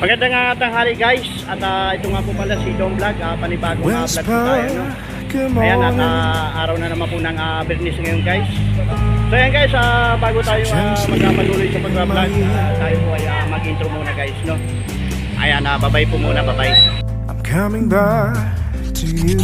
Magandang uh, tanghali guys at ah, ito nga po pala si Dom Vlog, uh, panibagong uh, vlog po tayo no. Ayan at ah, araw na naman po ng uh, Bernis ngayon guys. So ayan guys, ah, bago tayo uh, magpatuloy sa pag-vlog, ah, tayo po ay ah, mag-intro muna guys no. Ayan, uh, babay po muna, babay. I'm coming back to you.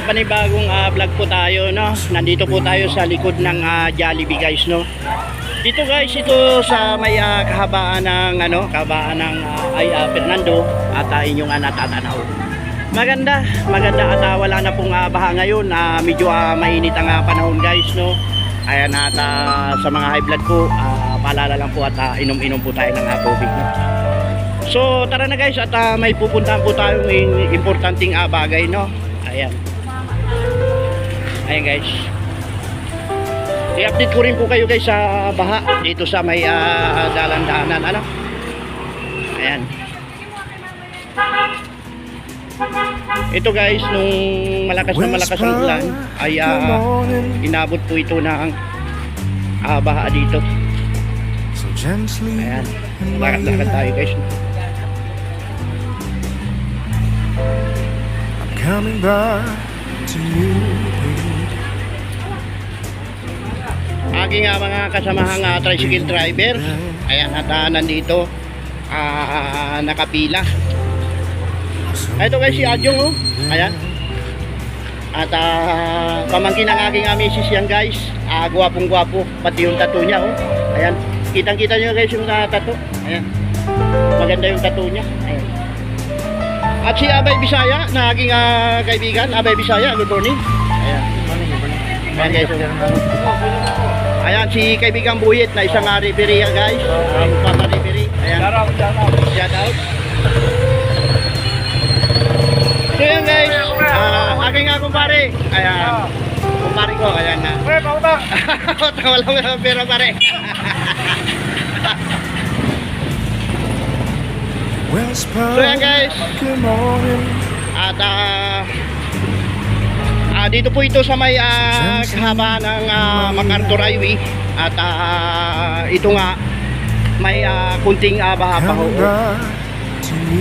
Panibagong ah, vlog po tayo no. Nandito po tayo sa likod ng ah, Jollibee guys no. Dito guys, ito sa may ah, kahabaan ng ano, kahabaan ng ah, ay ah, Fernando at ah, inyong uh, natatanaw. Maganda, maganda at ah, wala na pong ah, baha ngayon. Ah, medyo ah, mainit ang ah, panahon guys no. Ayan at ah, sa mga high blood po, ah, paalala lang po at ah, inom-inom po tayo ng tubig no. So tara na guys at ah, may pupuntahan po tayong importanteng ah, bagay no. Ayan. Ayan guys. I-update ko rin po kayo guys sa baha dito sa may ah, dalan-daanan ano. Ayan. Ito guys nung malakas na malakas ang ulan ay in inabot po ito ng ah, baha dito. Ayan. Lakad-lakad tayo guys. I'm coming back to you. Aking uh, mga kasamahang uh, tricycle driver. Ayan at uh, nandito. Ah, nakapila. Ito guys si Adjong oh. Ayan. At uh, pamangkin ng aking uh, misis yan guys. Uh, gwapong gwapo pati yung tattoo niya oh. Ayan. Kitang kita nyo guys yung uh, tattoo. Ayan. Maganda yung tattoo niya. Ayan. At si Abay Bisaya na aking uh, kaibigan. Abay Bisaya good morning. Ayan. Ayan guys oh. Ayan, si kaibigang Buyit na isang uh, referee yan, guys. Ang papa referee. Ayan. Shout out, shout out. So yan guys, ah, aking nga kumpare. Ayan. Kumpare ko, ayan na. Pre, pauta! Tawa lang ang pera pare. So yan guys, at ah, ah, dito po ito sa may ah, kahaba ng ah, MacArthur Highway. At ah, ito nga, may ah, kunting uh, baha pa ho.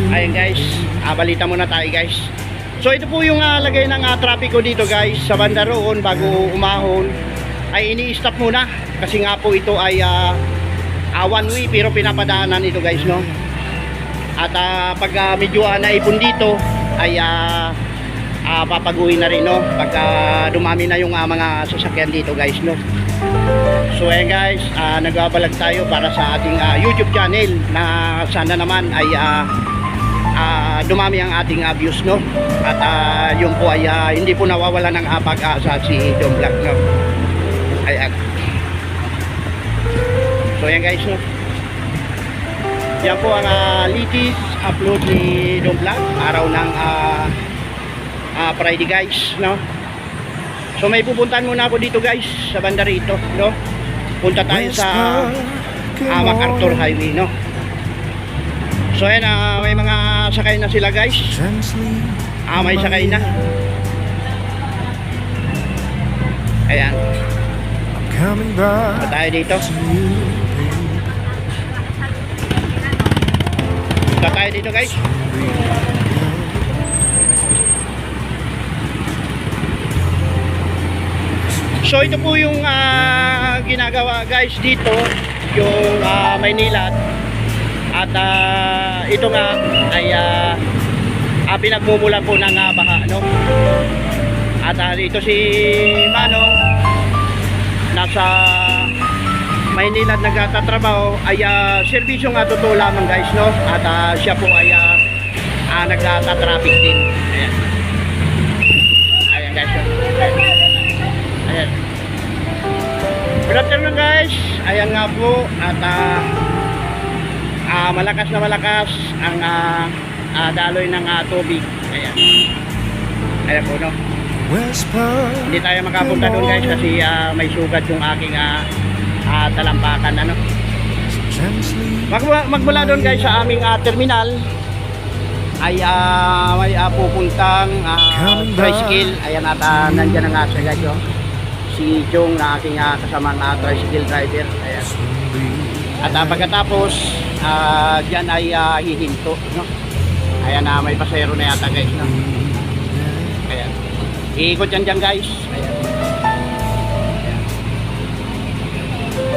Ayan guys, ah, balita muna tayo guys. So ito po yung ah, lagay ng ah, trapiko dito guys sa banda roon bago umahon ay ini-stop muna kasi nga po ito ay ah, ah, one way pero pinapadaanan ito guys no. At ah, pag ah, medyo ah, naipon dito ay ah, ah, papaguhin na rin no pag ah, dumami na yung ah, mga sasakyan dito guys no. So ayan guys, ah, nagbabalag tayo para sa ating ah, YouTube channel na sana naman ay ah, ah, dumami ang ating ah, views no. At ah, yun po ay ah, hindi po nawawala ng ah, pag-asa si Don Black no. Ayan. So ayan guys no. Yan po ang ah, latest upload ni Don Black araw ng ah, ah, Friday guys no. So may pupuntahan muna ako dito guys sa banda rito, no? Punta tayo sa uh, MacArthur. Highway, no? So ayan, ah, may mga sakay na sila guys. Ah, may sakay na. Ayan, pa tayo dito. Punta tayo dito guys. So ito po yung ah, ginagawa guys dito, yung ah, Maynila. At ah, ito nga ay ah, ah, pinagmumulan po ng ah, baha, no? At ah, dito si Manong nasa Maynila nagtatrabaho ay ah, serbisyo nga totoo lamang guys, no? At ah, siya po ay ah, ah, nagtatraffic din. Ayan Good afternoon guys. Ayan nga po at ah, ah, malakas na malakas ang ah, ah, daloy ng ah, tubig. Ayan. Ayan po no. Hindi tayo makapunta doon guys kasi ah, may sugat yung aking ah, ah, talampakan ano. Magmula doon guys sa aming ah, terminal ay ah, may ah, pupuntang back. tricycle. Ayan at ah, nandyan na nga siya guys. Oh. Si Jong na aking ah, kasamang ah, tricycle driver. Ayan. At ah, pagkatapos, ah, dyan ay ah, hihinto. No? Ayan na may pasero na yata guys. No? Ayan. Iikot yan dyan guys. Ayan.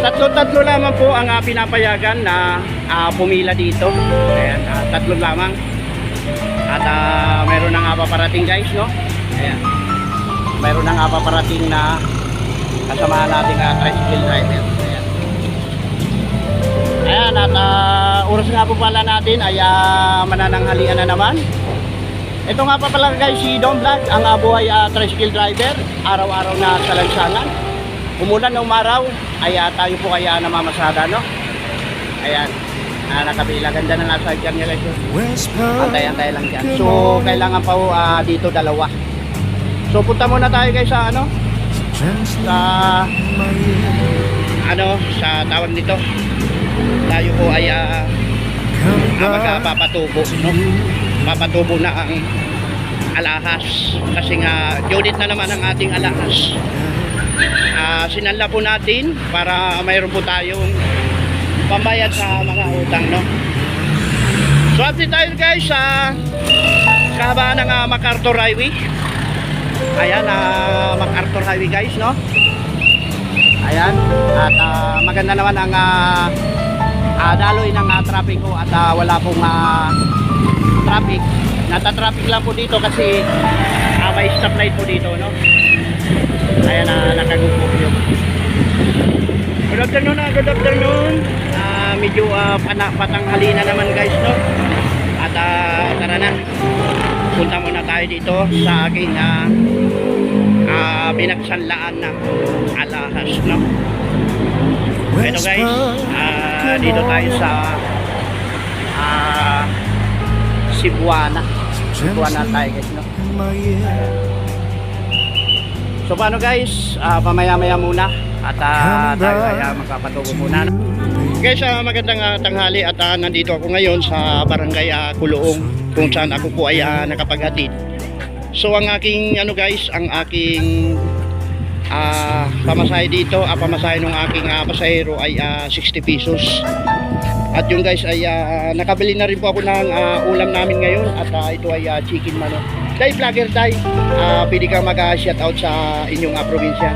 Tatlo-tatlo lamang po ang ah, pinapayagan na ah, pumila dito. Ayan, ah, tatlo lamang. At ah, meron na nga paparating guys, no? Ayan. Meron na nga paparating na kasama nating uh, tricycle rider. Ayan. Ayan, at ah, oras nga po pala natin ay ah, manananghalian na naman. Ito nga pa pala guys si Don Black, ang uh, buhay ah, tricycle driver, araw-araw na sa lansangan. Umulan na umaraw, ay ah, tayo po kaya namamasada, no? Ayan, ah, nakabila, ganda na nasa dyan nila. Whisper Antay-antay lang dyan. So, kailangan pa po ah, dito dalawa. So, punta muna tayo guys sa ano, sa ano, sa tawag nito. Tayo po ay back magpapatubo, no? Papatubo na ang alahas. Kasi nga, unit na naman ang ating alahas. Ah, sinanla po natin para mayroon po tayong pambayad sa mga utang, no? So, update tayo guys sa kahabaan ng ah, MacArthur Highway. Ayan, ah, MacArthur Highway guys, no? Ayan, at ah, maganda naman ang ah, ah, daloy ng ah, trapiko at ah, wala pong ah, traffic. Nata-traffic lang po dito kasi ah, may stoplight po dito, no? Ayan na nakagupo yun. Good afternoon na, good afternoon. Ah, medyo pana, patanghali na naman guys, no? At ah, tara na. Punta muna tayo dito sa aking ah, ah, pinagsanlaan na alahas, no? Ito guys, ah, dito tayo sa ah, Cebuana. Cebuana tayo guys, no? So paano guys, Ah, pamaya-maya muna at ah, tayo ay magpapatubo muna. Guys, ah, magandang ah, tanghali at ah, nandito ako ngayon sa barangay ah, Kuloong kung saan ako po ay ah, nakapaghatid. So ang aking ano guys, ang aking ah, pamasahe dito, ah, pamasahe ng aking ah, pasahero ay ah, 60 pesos. At yung guys ay ah, nakabili na rin po ako ng ah, ulam namin ngayon at ah, ito ay ah, chicken manok. Dai vlogger dai, ah, pwede kang mag-shout out sa inyong ah, probinsya.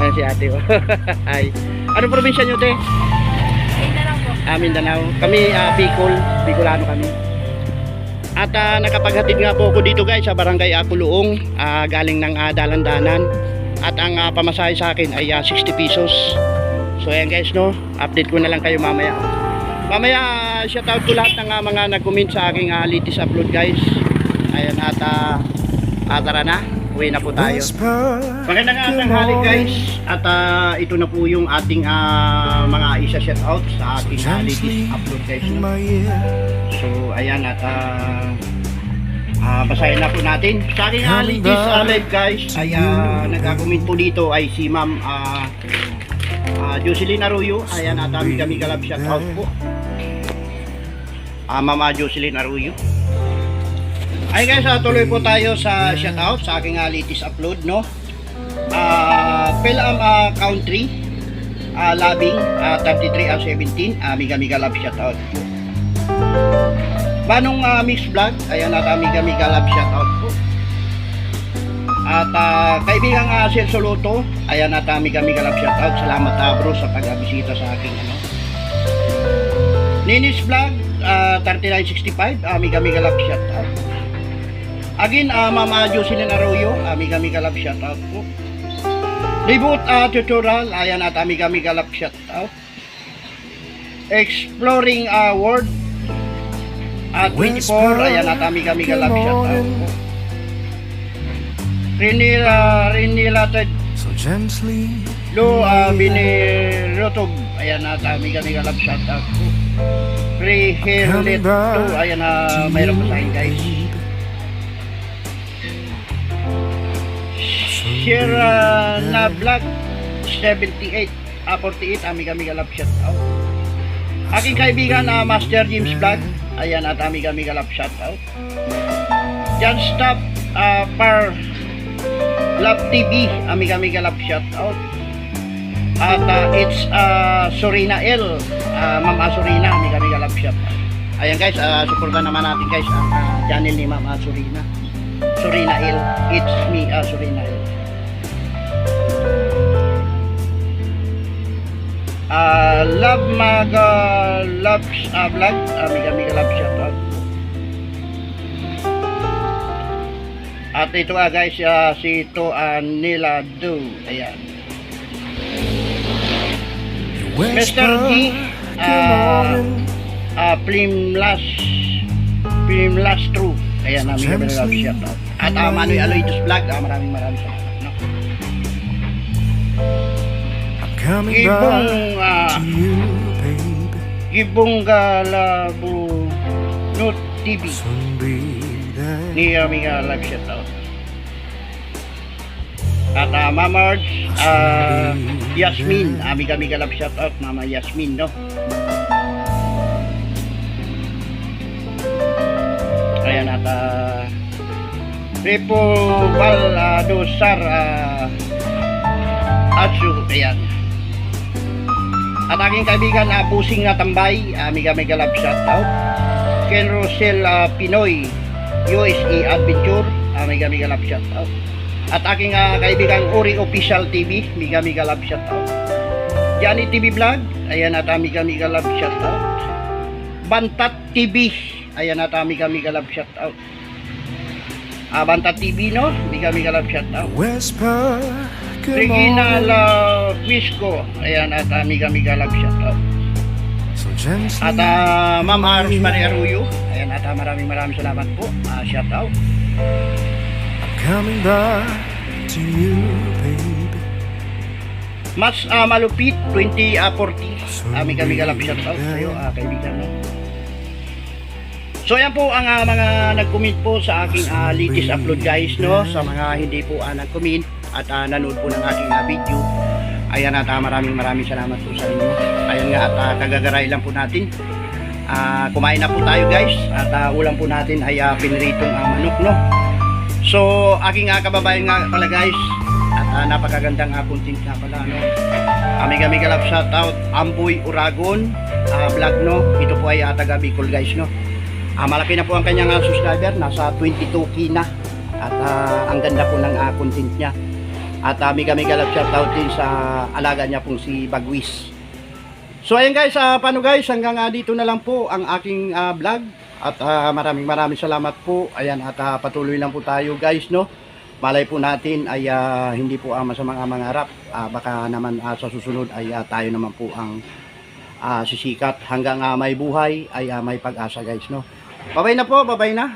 Ayan si ate. oh. Ay. Anong probinsya nyo, te? Ah, Mindanao. Kami, ah, Bicol. Bicolano kami. At ah, nakapaghatid nga po ako dito guys sa barangay Akuluong, ah, galing ng ah, Dalandanan. At ang ah, pamasahe sa akin ay ah, 60 pesos. So ayan guys no, update ko na lang kayo mamaya. Mamaya ah, shout out to lahat ng ah, mga nag-comment sa aking ah, latest upload guys. Ayan at ah, tara na, uwi na po tayo. Magandang nga tanghali guys at ah, ito na po yung ating ah, mga isa shout out sa ating ah, latest gently upload guys. No? So ayan at ah, ah, basahin na po natin. Sa aking ah, ah, back live guys ay uh, nag-comment po dito ay si ma'am ah, ah, Jocelyn Arroyo. Ayan at kami kami galab shout out po. Ah, ma'am ah, Jocelyn Arroyo. Ay guys, ah, tuloy po tayo sa shout out sa aking ah, latest upload no. Ah, Pelam ah, Country ah, Labing ah, 33 ah, 17 ah, Miga Miga Love shout out po. Manong ah, Mix Vlog, ayan at ah, Miga Miga Love shout out po. At ah, kaibigang uh, Sir Soluto, ayan at uh, Miga Miga Love shout out. Salamat ah, bro sa pagbisita sa aking ano. Ninis Vlog, ah, 3965, uh, Miga Miga Love shout out. Again, uh, Mama Jocelyn Arroyo, Amiga Amiga Love shout out po. Reboot uh, tutorial, ayan at Amiga Amiga Love shout out. Exploring uh, World at 24, ayan at Amiga Amiga Love shout out po. Renila, Renilated So gently Lo uh, Binirotog, ayan at Amiga Amiga Love shout out po. To, ayan na uh, mayroon pa sa akin guys. Sierra na Black 78 ah, 48 Amiga Amiga Love shout out Aking kaibigan na Master James Vlog. Ayan at amiga amiga love shout out. Jan Stop uh, par Love TV, amiga amiga love shout out. At uh, it's uh, Sorina L, uh, Ma'am Asurina, amiga amiga love shout out. Ayan guys, uh, supportan naman natin guys ang uh, channel ni Ma'am Asurina. Sorina L, it's me, uh, Sorina L. Ah, love maga love uh, vlog. Amiga amiga love shout out at ito nga guys ah, si ito uh, nila do ayan. Mr. D ah uh, Plim Last Plim Last True. Ayan amiga amiga love shout out at uh, Manoy Aloysius vlog. Ah, maraming maraming salamat Coming ibong back ah, to you, baby. Gibong Not TV ni aming uh, live shout out. At uh, Mama Arj, uh, Yasmin, aming aming live shout out, Mama Yasmin, no? Ayan at uh, Repo Val uh, uh, Atsu, ayan. At aking kaibigan, uh, Pusing na Tambay, amiga mega love shout out. Ken Rosel uh, Pinoy, USA Adventure, amiga mega love shout out. At aking uh, kaibigan Uri Official TV, miga mega love shout out. Johnny TV Vlog, ayan at amiga mega love shout out. Bantat TV, ayan at amiga mega love shout out. Ah, Bantat TV no, miga mega love out. whisper. Good Regina morning. La Quisco. Ayan, at amiga amiga love shout out. So gently. At uh, Ma'am Aros Maria Arroyo. Ayan, at ah, maraming maraming salamat po. Ah, shout out. I'm coming back to you, baby. Mas ah, malupit, 20 ah, 40. Amiga amiga love shout out sa iyo, ah, kaibigan mo. So ayan po ang ah, mga nag-comment po sa aking ah, latest upload guys no sa mga hindi po ah, nag-comment at ah, nanood po ng aking ah, video. Ayan at ah, maraming maraming salamat po sa inyo. Ayan nga at ah, kagagaray lang po natin. Ah, kumain na po tayo guys at ah, ulam po natin ay ah, piniritong ah, manok no. So aking ah, kababayan nga pala guys at ah, napakagandang ah, content nga pala no. Amiga amiga love shout out Amboy Uragon ah, vlog no. Ito po ay ah, taga Bicol guys no. Ah, malaki na po ang kanyang uh, subscriber, nasa 22k na. At ah, ang ganda po ng ah, content niya. At uh, mega mega love shoutout din sa alaga niya pong si Bagwis. So ayun guys, ah, paano guys, hanggang ah, dito na lang po ang aking ah, vlog. At ah, maraming maraming salamat po. Ayan, at ah, patuloy lang po tayo guys, no. Malay po natin ay ah, hindi po ang masamang ah, mangarap. Ah, baka naman ah, sa susunod ay ah, tayo naman po ang ah, sisikat hanggang ah, may buhay ay ah, may pag-asa guys, no. Babay na po, babay na.